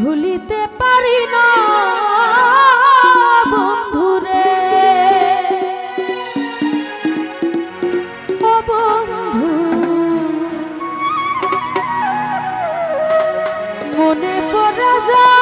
ভুলিতে পারি না বন্ধুরে। বন্ধু মনে পড়া যায়